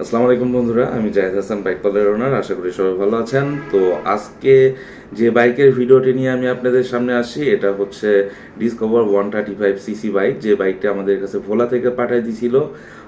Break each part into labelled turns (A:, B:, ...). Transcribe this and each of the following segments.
A: আসসালামু আলাইকুম বন্ধুরা, আমি Zahed Hasan bike parlour owner আশা করি সবাই ভালো আছেন। তো আজকে যে বাইকের ভিডিওটি নিয়ে আমি আপনাদের সামনে আসি, এটা হচ্ছে Discover one thirty five CC bike যে বাইকটা আমাদের কাছে ভোলা থেকে পাঠিয়ে দিছিল।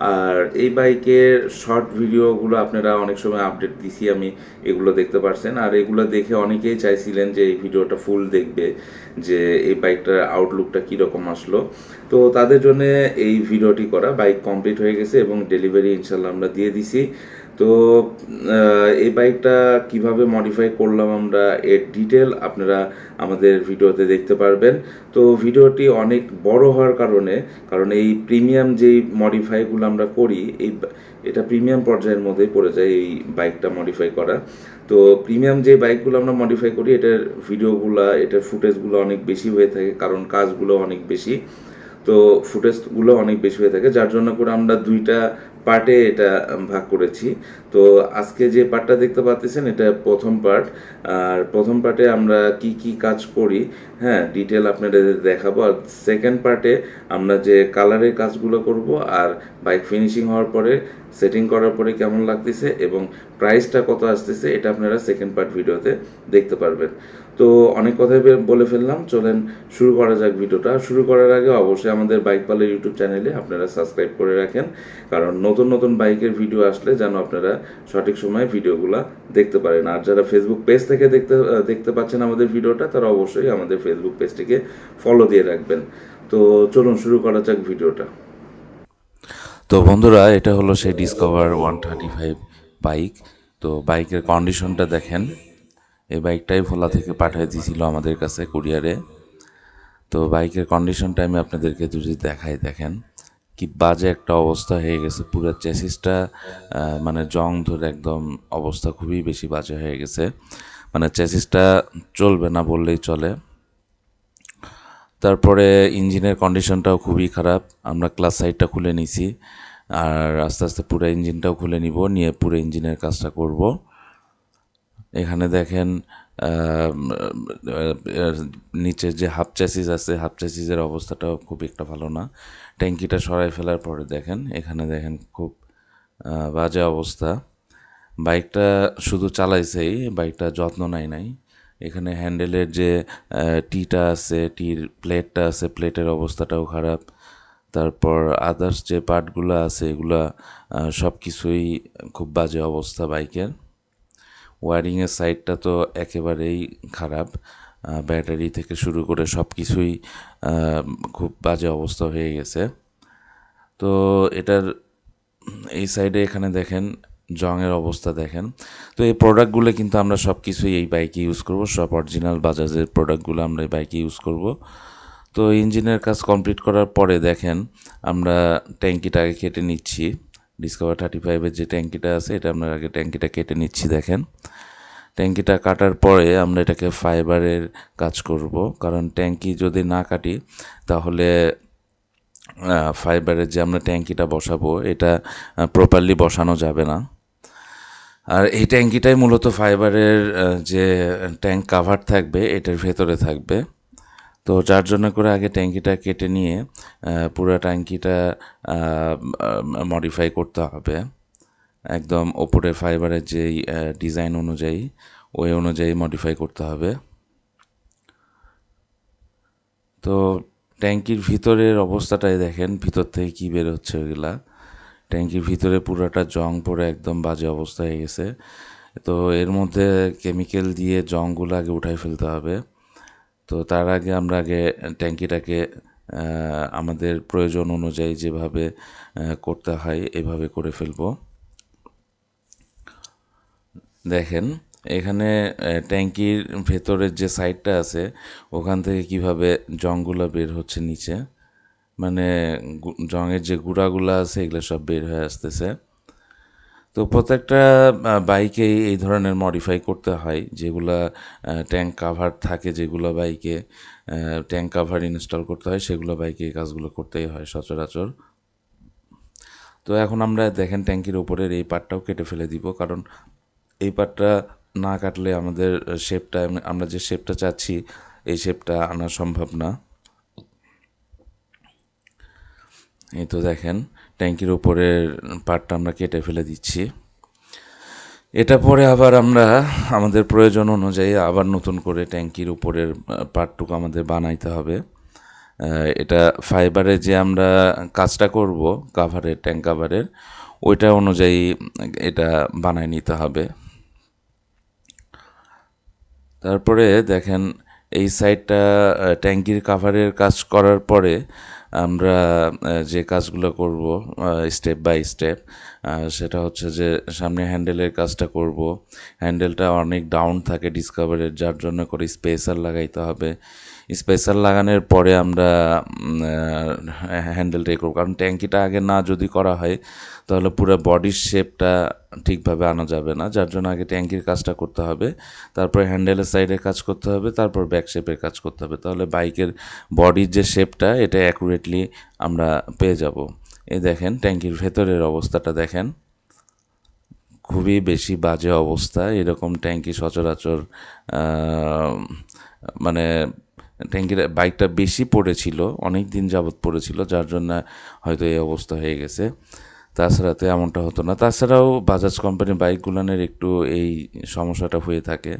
A: আর এই বাইকের শর্ট ভিডিওগুলো আপনারা অনেক সময় আপডেট দিছি আমি, এগুলো দেখতে পারছেন। আর এগুলো দেখে অনেকেই চাইছিলেন যে এই ভিডিওটা ফুল দেখবে, যে এই বাইকটার আউটলুকটা কীরকম আসলো। তো তাদের জন্য এই ভিডিওটি করা। বাইক কমপ্লিট হয়ে গেছে এবং ডেলিভারি ইনশাল্লাহ আমরা দিয়ে দিছি। তো এই বাইকটা কীভাবে মডিফাই করলাম আমরা এর ডিটেল আপনারা আমাদের ভিডিওতে দেখতে পারবেন। তো ভিডিওটি অনেক বড় হওয়ার কারণে, কারণ এই প্রিমিয়াম যেই মডিফাইগুলো আমরা করি, এই এটা প্রিমিয়াম পর্যায়ের মধ্যেই পড়ে যায় এই বাইকটা মডিফাই করা। তো প্রিমিয়াম যে বাইকগুলো আমরা মডিফাই করি, এটার ভিডিওগুলো এটার ফুটেজগুলো অনেক বেশি হয়ে থাকে, কারণ কাজগুলো অনেক বেশি। তো ফুটেজগুলো অনেক বেশি হয়ে থাকে, যার জন্য করে আমরা দুইটা পার্টে এটা ভাগ করেছি। তো আজকে যে পার্টটা দেখতে পাচ্ছেন এটা প্রথম পার্ট। আর প্রথম পার্টে আমরা কি কি কাজ করি হ্যাঁ ডিটেল আপনাদের দেখাবো। আর সেকেন্ড পার্টে আমরা যে কালারের কাজগুলো করব আর বাইক ফিনিশিং হওয়ার পরে, সেটিং করার পরে কেমন লাগতেছে এবং প্রাইসটা কত আসতেছে, এটা আপনারা সেকেন্ড পার্ট ভিডিওতে দেখতে পারবেন। তো অনেক কথাই বলে ফেললাম। চলেন শুরু করা যাক ভিডিওটা। শুরু করার আগে অবশ্যই আমাদের বাইক পালের ইউটিউব চ্যানেলে আপনারা সাবস্ক্রাইব করে রাখেন। কারণ নতুন নতুন বাইকের ভিডিও আসলে যেন আপনারা সঠিক সময়ে ভিডিওগুলো দেখতে পারেন। আর যারা ফেসবুক পেজ থেকে দেখতে দেখতে পাচ্ছেন আমাদের ভিডিওটা, তারা অবশ্যই আমাদের ফেসবুক পেজটিকে ফলো দিয়ে রাখবেন। তো চলুন শুরু করা যাক ভিডিওটা।
B: তো বন্ধুরা, এটা হলো সেই Discover one thirty five bike তো বাইকের কন্ডিশনটা দেখেন। এই বাইকটাই ভোলা থেকে পাঠিয়ে দিয়েছিল আমাদের কাছে কুরিয়ারে। তো বাইকের কন্ডিশনটা আমি আপনাদেরকে যদি দেখাই, দেখেন কি বাজে একটা অবস্থা হয়ে গেছে। পুরো চেসিসটা মানে জং ধরে একদম অবস্থা খুবই বেশি বাজে হয়ে গেছে। মানে চেসিসটা চলবে না বললেই চলে। তারপরে ইঞ্জিনের কন্ডিশনটাও খুবই খারাপ। আমরা ক্লাস সাইডটা খুলে নিছি, আর আস্তে আস্তে পুরো ইঞ্জিনটাও খুলে নিব, নিয়ে পুরো ইঞ্জিনের কাজটা করব। এখানে দেখেন নিচে যে হাফ চ্যাসিস আছে হাফ চ্যাসিসের অবস্থাটাও খুব একটা ভালো না। ট্যাঙ্কিটা সরাই ফেলার পরে দেখেন, এখানে দেখেন খুব বাজে অবস্থা। বাইকটা শুধু চালাইছেই, বাইকটা যত্ন নাই নাই। এখানে হ্যান্ডেলের যে টিটা আছে, টির প্লেটটা আছে প্লেটের অবস্থাটাও খারাপ। তারপর আদার্স যে পার্টগুলো আছে, এগুলা সব কিছুই খুব বাজে অবস্থা বাইকের। ওয়ারিংয়ের সাইডটা তো একেবারেই খারাপ। ব্যাটারি থেকে শুরু করে সব কিছুই খুব বাজে অবস্থা হয়ে গেছে। তো এটার, এই সাইডে এখানে দেখেন জংয়ের অবস্থা দেখেন। তো এই প্রোডাক্টগুলো কিন্তু আমরা সব কিছুই এই বাইকে ইউজ করব। সব অরিজিনাল বাজাজের প্রোডাক্টগুলো আমরা এই বাইকে ইউজ করব। তো ইঞ্জিনের কাজ কমপ্লিট করার পরে দেখেন, আমরা ট্যাঙ্কিটাকে কেটে নিচ্ছি। ডিসকভার থার্টি ফাইভের যে ট্যাঙ্কিটা আছে, এটা আমরা আগে ট্যাঙ্কিটা কেটে নিচ্ছি, দেখেন। ট্যাঙ্কিটা কাটার পরে আমরা এটাকে ফাইবারের কাজ করব। কারণ ট্যাঙ্কি যদি না কাটি, তাহলে ফাইবারের যে আমরা ট্যাঙ্কিটা বসাবো, এটা প্রপারলি বসানো যাবে না। আর এই ট্যাঙ্কিটাই মূলত ফাইবারের যে ট্যাঙ্ক কাভার থাকবে, এটার ভেতরে থাকবে। তো যার জন্য করে আগে ট্যাঙ্কিটা কেটে নিয়ে পুরো ট্যাঙ্কিটা মডিফাই করতে হবে। একদম ওপরে ফাইবারের যেই ডিজাইন অনুযায়ী, ওই অনুযায়ী মডিফাই করতে হবে। তো ট্যাঙ্কির ভিতরের অবস্থাটাই দেখেন, ভিতর থেকে কী বের হচ্ছে ওইগুলা। ট্যাঙ্কির ভিতরে পুরোটা জং পড়ে একদম বাজে অবস্থা হয়ে গেছে। তো এর মধ্যে কেমিক্যাল দিয়ে জংগুলো আগে উঠাই ফেলতে হবে। তো তার আগে আমরা আগে ট্যাঙ্কিটাকে আমাদের প্রয়োজন অনুযায়ী যেভাবে করতে হয় এভাবে করে ফেলব। দেখেন, এখানে ট্যাঙ্কির ভেতরের যে সাইডটা আছে, ওখান থেকে কীভাবে জংগুলো বের হচ্ছে নিচে মানে জংয়ের যে গুঁড়াগুলো আছে, এগুলো সব বের হয়ে আসতেছে। তো প্রত্যেকটা বাইকেই এই ধরনের মডিফাই করতে হয়, যেগুলা ট্যাঙ্ক কাভার থাকে, যেগুলো বাইকে ট্যাঙ্ক কাভার ইনস্টল করতে হয়, সেগুলো বাইকে এই কাজগুলো করতেই হয় সচরাচর। তো এখন আমরা দেখেন ট্যাঙ্কির ওপরের এই পার্টটাও কেটে ফেলে দিব, কারণ এই পার্টটা না কাটলে আমাদের শেপটা আমরা যে শেপটা চাচ্ছি, এই শেপটা আনা সম্ভব না। এই তো দেখেন ট্যাঙ্কির উপরের পার্টটা আমরা কেটে ফেলে দিচ্ছি। এটা পরে আবার আমরা আমাদের প্রয়োজন অনুযায়ী আবার নতুন করে ট্যাঙ্কির উপরের পার্টটুকু আমাদের বানাইতে হবে। এটা ফাইবারে যে আমরা কাজটা করব কাভারের ট্যাঙ্ক কাভারের ওইটা অনুযায়ী এটা বানায় নিতে হবে। তারপরে দেখেন, এই সাইডটা ট্যাঙ্কির কাভারের কাজ করার পরে আমরা যে কাজগুলো করব স্টেপ বাই স্টেপ সেটা হচ্ছে যে সামনে হ্যান্ডেলের কাজটা করব। হ্যান্ডেলটা অনেক ডাউন থাকে ডিসকভারের যার জন্য করে স্পেসার লাগাইতে হবে। স্পেসার লাগানোর পরে আমরা হ্যান্ডেলটা করব। কারণ ট্যাঙ্কিটা আগে না যদি করা হয়, তাহলে পুরো বডির শেপটা ঠিকভাবে আনা যাবে না। যার জন্য আগে ট্যাঙ্কির কাজটা করতে হবে, তারপর হ্যান্ডেলের সাইডে কাজ করতে হবে, তারপর ব্যাক শেপের কাজ করতে হবে। তাহলে বাইকের বডির যে শেপটা এটা অ্যাকুরেটলি আমরা পেয়ে যাব। এই দেখেন, ট্যাঙ্কির ভেতরের অবস্থাটা দেখেন। খুবই বেশি বাজে অবস্থা। এরকম ট্যাঙ্কি সচরাচর মানে ট্যাঙ্কির বাইকটা বেশি পড়েছিল, অনেক দিন যাবৎ পড়েছিল, যার জন্য হয়তো এই অবস্থা হয়ে গেছে। তাছাড়া তো এমনটা হতো না। তাছাড়াও বাজাজ কোম্পানির বাইকগুলানের একটু এই সমস্যাটা হয়ে থাকে,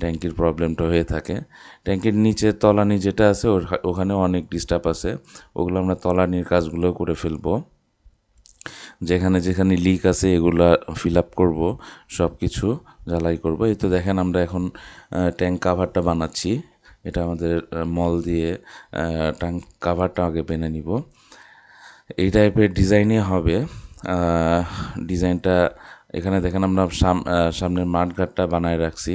B: ট্যাঙ্কির প্রবলেমটা হয়ে থাকে। ট্যাঙ্কির নিচে তলানি যেটা আছে ওখানে অনেক ডিস্টার্ব আছে। ওগুলো আমরা তলানির কাজগুলো করে ফেলব। যেখানে যেখানে লিক আছে, এগুলা ফিল আপ করব সব কিছু জ্বালাই করব। এই তো দেখেন আমরা এখন ট্যাঙ্ক কাভারটা বানাচ্ছি। এটা আমাদের মল দিয়ে ট্যাঙ্ক কাভারটা আগে বেনে নিব। এই টাইপের ডিজাইনই হবে। ডিজাইনটা এখানে দেখেন আমরা সামনের মাঠঘাটটা বানায় রাখছি।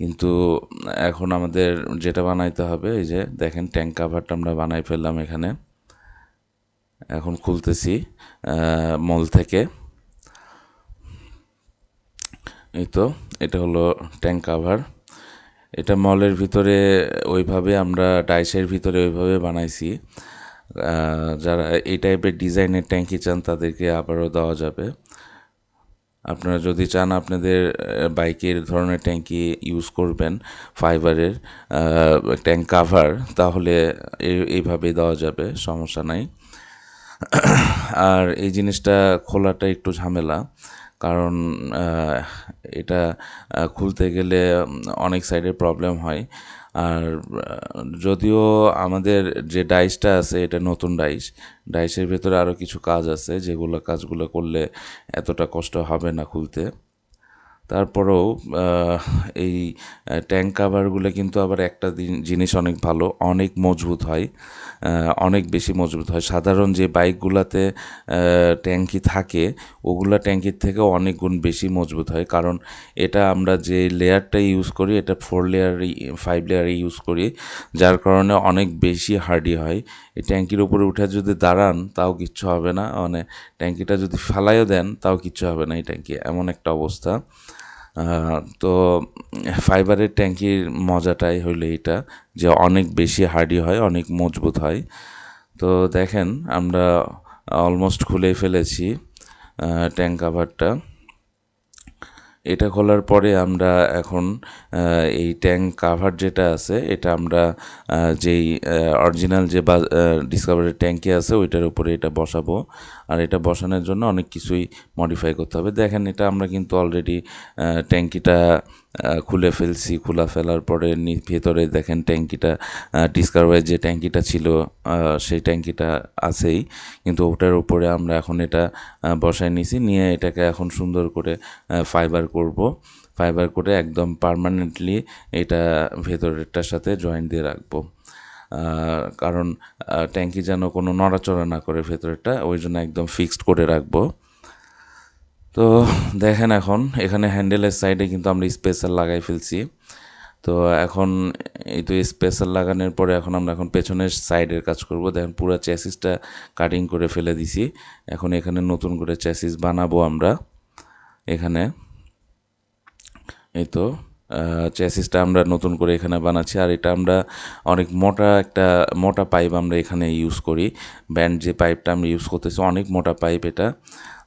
B: কিন্তু এখন আমাদের যেটা বানাইতে হবে, এই যে দেখেন ট্যাঙ্ক কাভারটা আমরা বানাই ফেললাম এখানে। এখন খুলতেছি মল থেকে। এই তো, এটা হলো ট্যাঙ্ক কাভার এটা মলের ভিতরে ওইভাবে আমরা ডাইসের ভিতরে ওইভাবে বানাইছি। যারা এই টাইপের ডিজাইনের ট্যাঙ্কি চান তাদেরকে আবারও দেওয়া যাবে। আপনারা যদি চান আপনাদের বাইকের ধরনের ট্যাঙ্কি ইউজ করবেন ফাইবারের ট্যাঙ্ক কাভার তাহলে এই- এইভাবে দেওয়া যাবে, সমস্যা নাই। আর এই জিনিসটা খোলাটা একটু ঝামেলা। কারণ এটা খুলতে গেলে অনেক সাইডে প্রবলেম হয়। আর যদিও আমাদের যে ডাইসটা আছে, এটা নতুন ডাইস ডাইসের ভেতরে আরও কিছু কাজ আছে, যেগুলো কাজগুলো করলে এতটা কষ্ট হবে না খুলতে। তারপরেও এই ট্যাঙ্ক কাভারগুলো কিন্তু আবার একটা জিনিস অনেক ভালো, অনেক মজবুত হয় অনেক বেশি মজবুত হয়। সাধারণ যে বাইকগুলোতে ট্যাঙ্কি থাকে, ওগুলা ট্যাঙ্কির থেকে অনেক গুণ বেশি মজবুত হয়। কারণ এটা আমরা যে লেয়ারটা ইউজ করি, এটা ফোর লেয়ার ফাইভ লেয়ারে ইউজ করি, যার কারণে অনেক বেশি হার্ডি হয়। এই ট্যাঙ্কির উপরে উঠে যদি দাঁড়ান, তাও কিচ্ছু হবে না। মানে ট্যাঙ্কিটা যদি ফালাইও দেন, তাও কিচ্ছু হবে না এই ট্যাঙ্কি এমন একটা অবস্থা। তো ফাইবারের ট্যাঙ্কির মজাটাই হইল এটা, যে অনেক বেশি হার্ডি হয়, অনেক মজবুত হয়। তো দেখেন, আমরা অলমোস্ট খুলে ফেলেছি ট্যাঙ্ক কাভারটা এটা খোলার পরে আমরা এখন এই ট্যাঙ্ক কাভার যেটা আছে, এটা আমরা যেই অরিজিনাল যে বা ডিসকাভারের ট্যাঙ্কি আছে, ওইটার উপরে এটা বসাবো। আর এটা বসানোর জন্য অনেক কিছুই মডিফাই করতে হবে। দেখেন এটা আমরা কিন্তু অলরেডি ট্যাঙ্কিটা খুলে ফেলছি, খোলা ফেলার পরে ভেতরে দেখেন ট্যাঙ্কিটা ডিসকাভারের যে ট্যাঙ্কিটা ছিল সেই ট্যাঙ্কিটা আছেই। কিন্তু ওটার উপরে আমরা এখন এটা বসায় নিছি, নিয়ে এটাকে এখন সুন্দর করে ফাইবার করব। ফাইবার করে একদম পার্মানেন্টলি এটা ভেতরেরটার সাথে জয়েন্ট দিয়ে রাখব। কারণ ট্যাঙ্কি যেন কোনো নড়াচড়া না করে ভেতরেরটা, ওই জন্য একদম ফিক্সড করে রাখব। তো দেখেন এখন, এখানে হ্যান্ডেলের সাইডে কিন্তু আমরা স্পেসার লাগাই ফেলছি। তো এখন এই তো স্পেসার লাগানোর পরে এখন আমরা এখন পেছনের সাইডের কাজ করব। দেখেন পুরো চ্যাসিসটা কাটিং করে ফেলে দিছি। এখন এখানে নতুন করে চ্যাসিস বানাবো আমরা। এখানে এই তো চ্যাসিসটা আমরা নতুন করে এখানে বানাচ্ছি। আর এটা আমরা অনেক মোটা একটা, মোটা পাইপ আমরা এখানে ইউজ করি। ব্যান্ড যে পাইপটা আমরা ইউজ করতেছি, অনেক মোটা পাইপ এটা।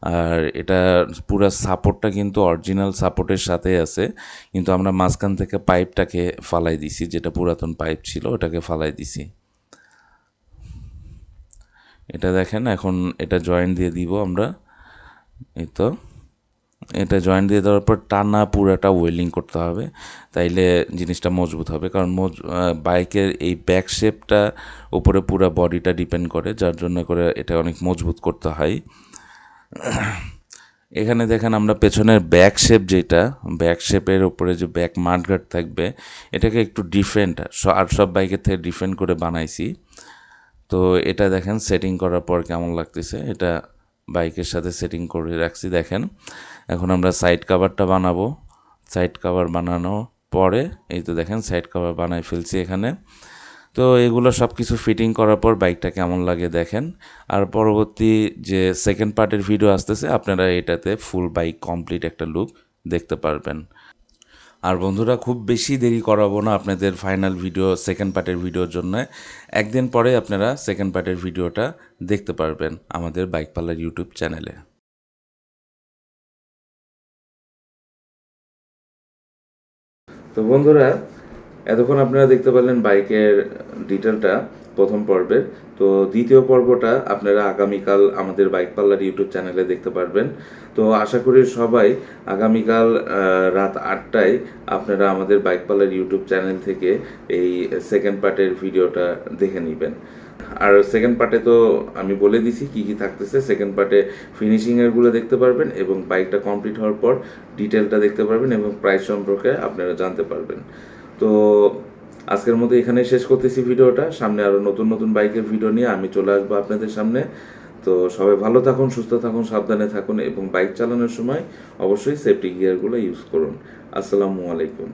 B: আর এটা পুরো সাপোর্টটা কিন্তু অরিজিনাল সাপোর্টের সাথে আছে। কিন্তু আমরা মাঝখান থেকে পাইপটাকে ফালাই দিছি, যেটা পুরাতন পাইপ ছিল, ওটাকে ফালাই দিছি। এটা দেখেন, এখন এটা জয়েন্ট দিয়ে দিব আমরা। এই তো। এটা জয়েন্ট দিয়ে দেওয়ার পর টানা পুরাটা ওয়েল্ডিং করতে হবে। তাইলে জিনিসটা মজবুত হবে। কারণ মজ বাইকের এই ব্যাক শেপটা উপরে পুরো বডিটা ডিপেন্ড করে, যার জন্য করে এটা অনেক মজবুত করতে হয়। এখানে দেখেন আমরা পেছনের ব্যাক শেপ যেটা ব্যাক শেপের উপরে যে ব্যাক মাঠগার্ড থাকবে, এটাকে একটু ডিফারেন্ট আর সব বাইকের থেকে ডিফারেন্ট করে বানাইছি। তো এটা দেখেন সেটিং করার পর কেমন লাগতেছে, এটা বাইকের সাথে সেটিং করে রাখছি, দেখেন। এখন আমরা সাইড কাভারটা বানাবো। সাইড কাভার বানানো পরে, এই তো দেখেন সাইড কাভার বানাই ফেলছি এখানে। তো এগুলো সব কিছু ফিটিং করার পর বাইকটা কেমন লাগে দেখেন। আর পরবর্তী যে সেকেন্ড পার্টের ভিডিও আসতেছে, আপনারা এটাতে ফুল বাইক কমপ্লিট একটা লুক দেখতে পারবেন। আর বন্ধুরা, খুব বেশি দেরি করাবো না আপনাদের ফাইনাল ভিডিও সেকেন্ড পার্টের ভিডিওর জন্য। একদিন পরে আপনারা সেকেন্ড পার্টের ভিডিওটা দেখতে পারবেন আমাদের বাইক পার্লার ইউটিউব চ্যানেলে
A: তো বন্ধুরা এতক্ষণ আপনারা দেখতে পারলেন বাইকের ডিটেলটা প্রথম পর্বের। তো দ্বিতীয় পর্বটা আপনারা আগামীকাল আমাদের বাইক পার্লার ইউটিউব চ্যানেলে দেখতে পারবেন। তো আশা করি সবাই আগামীকাল রাত আটটায় আপনারা আমাদের বাইক পার্লার ইউটিউব চ্যানেল থেকে এই সেকেন্ড পার্টের ভিডিওটা দেখে নেবেন। আর সেকেন্ড পার্টে তো আমি বলে দিছি কি কি থাকতেছে। সেকেন্ড পার্টে ফিনিশিং এরগুলো দেখতে পারবেন এবং বাইকটা কমপ্লিট হওয়ার পর ডিটেলটা দেখতে পারবেন এবং প্রাইস সম্পর্কে আপনারা জানতে পারবেন। তো আজকের মতো এখানে শেষ করতেছি ভিডিওটা। সামনে আরও নতুন নতুন বাইকের ভিডিও নিয়ে আমি চলে আসব আপনাদের সামনে। তো সবাই ভালো থাকুন, সুস্থ থাকুন, সাবধানে থাকুন এবং বাইক চালানোর সময় অবশ্যই সেফটি গিয়ারগুলো ইউজ করুন। আসসালামু আলাইকুম।